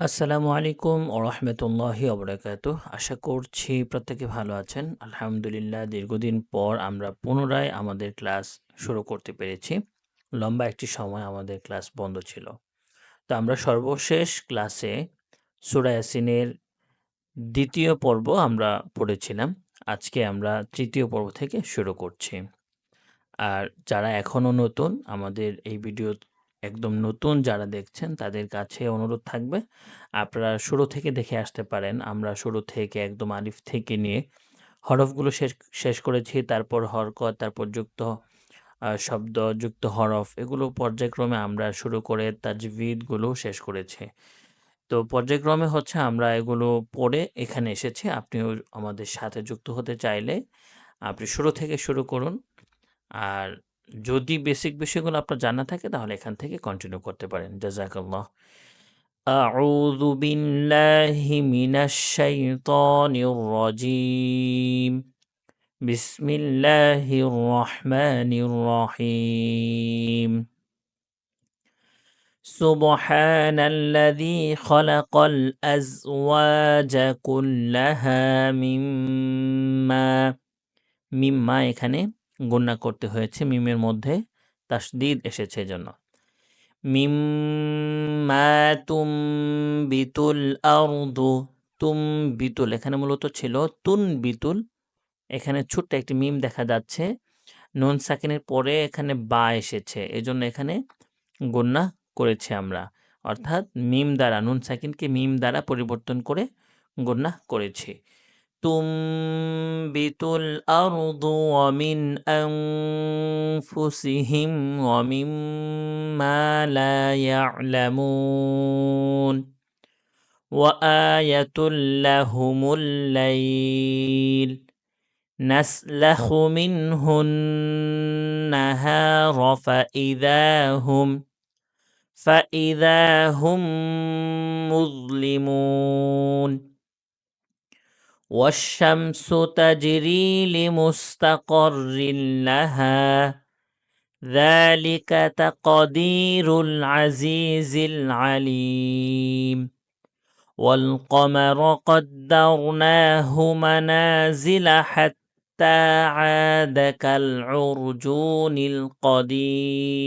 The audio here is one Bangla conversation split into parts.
আসসালামু আলাইকুম ও রহমতুল্লাহি অবরাকাত আশা করছি প্রত্যেকে ভালো আছেন। আলহামদুলিল্লাহ, দীর্ঘদিন পর আমরা পুনরায় আমাদের ক্লাস শুরু করতে পেরেছি। লম্বা একটি সময় আমাদের ক্লাস বন্ধ ছিল। তো আমরা সর্বশেষ ক্লাসে সুরা ইয়াসিনের দ্বিতীয় পর্ব আমরা পড়েছিলাম। আজকে আমরা তৃতীয় পর্ব থেকে শুরু করছি। আর যারা এখনও নতুন, আমাদের এই ভিডিও একদম নতুন যারা দেখছেন তাদের কাছে অনুরোধ থাকবে। আপনারা শুরু থেকে দেখে আসতে পারেন। আমরা শুরু থেকে একদম আলিফ থেকে নিয়ে হরফগুলো শেষ শেষ করেছি। তারপর হরকত, তারপর যুক্ত শব্দ, যুক্ত হরফ এগুলো পর্যায়ক্রমে আমরা শুরু করে তাজভিদগুলো শেষ করেছি। তো পর্যায়ক্রমে হচ্ছে আমরা এগুলো পড়ে এখানে এসেছি। আপনিও আমাদের সাথে যুক্ত হতে চাইলে আপনি শুরু থেকে শুরু করুন। আর যদি বেসিক বিষয়গুলো আপনার জানা থাকে তাহলে এখান থেকে কন্টিনিউ করতে পারেন জাজাকাল্লাহ أعوذ بالله من الشيطان الرجيم بسم الله الرحمن الرحيم سبحان الذي خلق الأزواج كلها مما مما এখানে গুণনা করতে হয়েছে মিমের মধ্যে। তাসদিদ এসেছে এজন্য। মিম্মা তুম বিতুল তুম বিতুল। এখানে মূলত ছিল তুন বিতুল। এখানে ছোট্ট একটি মিম দেখা যাচ্ছে। নুন সাকিনের পরে এখানে বা এসেছে। এজন্য এখানে গণ্যা করেছি আমরা। অর্থাৎ মিম দ্বারা, নুন সাকিনকে মিম দ্বারা পরিবর্তন করে গণ্যা করেছি। تنبت الأرض ومن أنفسهم ومما لا يعلمون وآية لهم الليل نسلخ منه النهار فإذا هم فإذا هم مظلمون والشمس تجري لمستقر لها. ذلك تقدير العزيز العليم. والقمر قدرناه منازل حتى عاد كالعرجون القديم.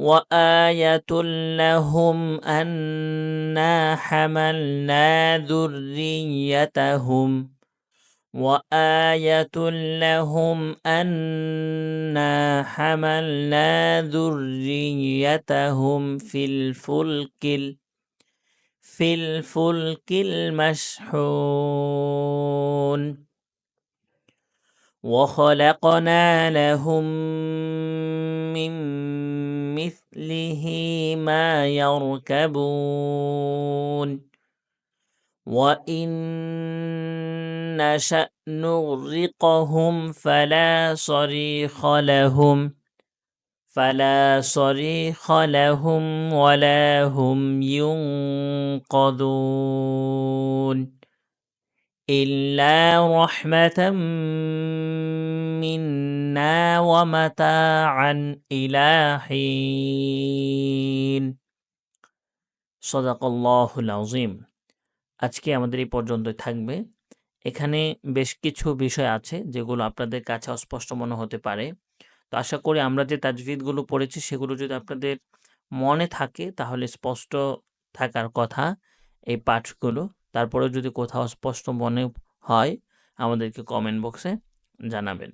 وآية لهم أنا حملنا ذريتهم. وآية لهم أنا حملنا ذريتهم في الفلك في الفلك المشحون. وخلقنا لهم من مثله ما يركبون وإن نشأ نغرقهم فلا صريخ لهم فلا صريخ لهم ولا هم ينقذون إلا رحمة منا ومتاعا إلى حين صدق الله العظيم আজকে আমাদের এই পর্যন্তই থাকবে এখানে বেশ কিছু বিষয় আছে যেগুলো আপনাদের কাছে অস্পষ্ট মনে হতে পারে তো আশা করি আমরা যে তাজভিদগুলো পড়েছি সেগুলো যদি আপনাদের মনে থাকে তাহলে স্পষ্ট থাকার কথা এই পাঠগুলো তারপরেও যদি কোথাও স্পষ্ট মনে হয়, আমাদেরকে কমেন্ট বক্সে জানাবেন।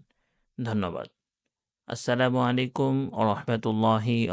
ধন্যবাদ। আসসালামু আলাইকুম ও রহমতুল্লাহি